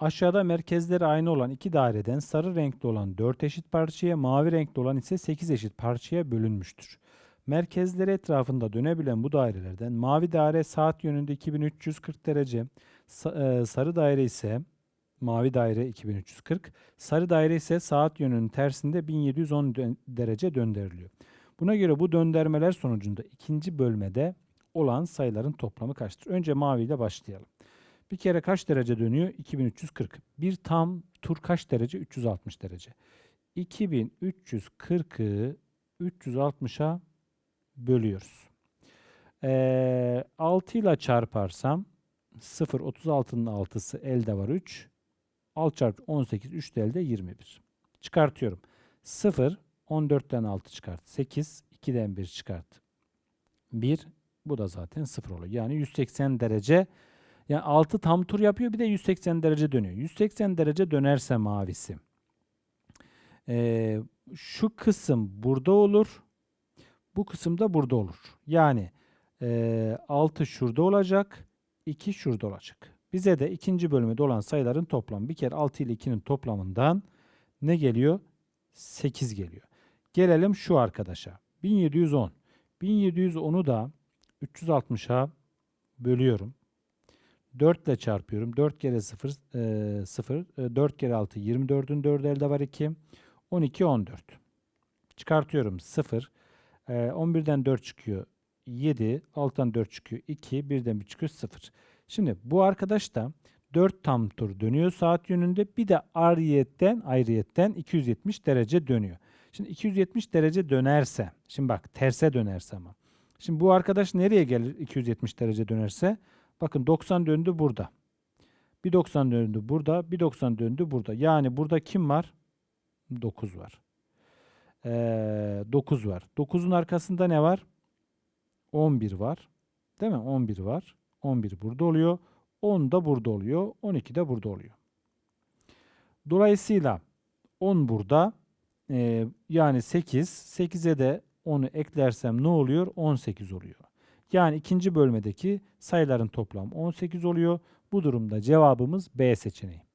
Aşağıda merkezleri aynı olan iki daireden sarı renkli olan 4 eşit parçaya, mavi renkli olan ise 8 eşit parçaya bölünmüştür. Merkezleri etrafında dönebilen bu dairelerden mavi daire saat yönünde 2340 derece, e, sarı daire ise mavi daire 2340, sarı daire ise saat yönünün tersinde 1710 dön- derece döndürülüyor. Buna göre bu döndürmeler sonucunda ikinci bölmede olan sayıların toplamı kaçtır? Önce mavi ile başlayalım. Bir kere kaç derece dönüyor? 2340. Bir tam tur kaç derece? 360 derece. 2340'ı 360'a bölüyoruz. Ee, 6 ile çarparsam 0 36'nın 6'sı elde var 3. 6 çarpı 18 3 de elde 21. Çıkartıyorum. 0 14'ten 6 çıkart. 8 2'den 1 çıkart. 1 bu da zaten 0 oluyor. Yani 180 derece yani 6 tam tur yapıyor bir de 180 derece dönüyor. 180 derece dönerse mavisi. Ee, şu kısım burada olur. Bu kısım da burada olur. Yani ee, 6 şurada olacak. 2 şurada olacak. Bize de ikinci bölümde olan sayıların toplamı. Bir kere 6 ile 2'nin toplamından ne geliyor? 8 geliyor. Gelelim şu arkadaşa. 1710. 1710'u da 360'a bölüyorum. 4 ile çarpıyorum. 4 kere 0, e, 0. 4 kere 6, 24'ün 4'ü elde var 2. 12, 14. Çıkartıyorum 0. E, 11'den 4 çıkıyor 7. 6'dan 4 çıkıyor 2. 1'den 1 çıkıyor 0. Şimdi bu arkadaş da 4 tam tur dönüyor saat yönünde. Bir de ayrıyetten, ayrıyetten 270 derece dönüyor. Şimdi 270 derece dönerse, şimdi bak terse dönerse ama. Şimdi bu arkadaş nereye gelir 270 derece dönerse? Bakın 90 döndü burada. Bir 90 döndü burada. Bir 90 döndü burada. Yani burada kim var? 9 var. Ee, 9 var. 9'un arkasında ne var? 11 var. Değil mi? 11 var. 11 burada oluyor. 10 da burada oluyor. 12 de burada oluyor. Dolayısıyla 10 burada. Ee, yani 8. 8'e de 10'u eklersem ne oluyor? 18 oluyor. Yani ikinci bölmedeki sayıların toplamı 18 oluyor. Bu durumda cevabımız B seçeneği.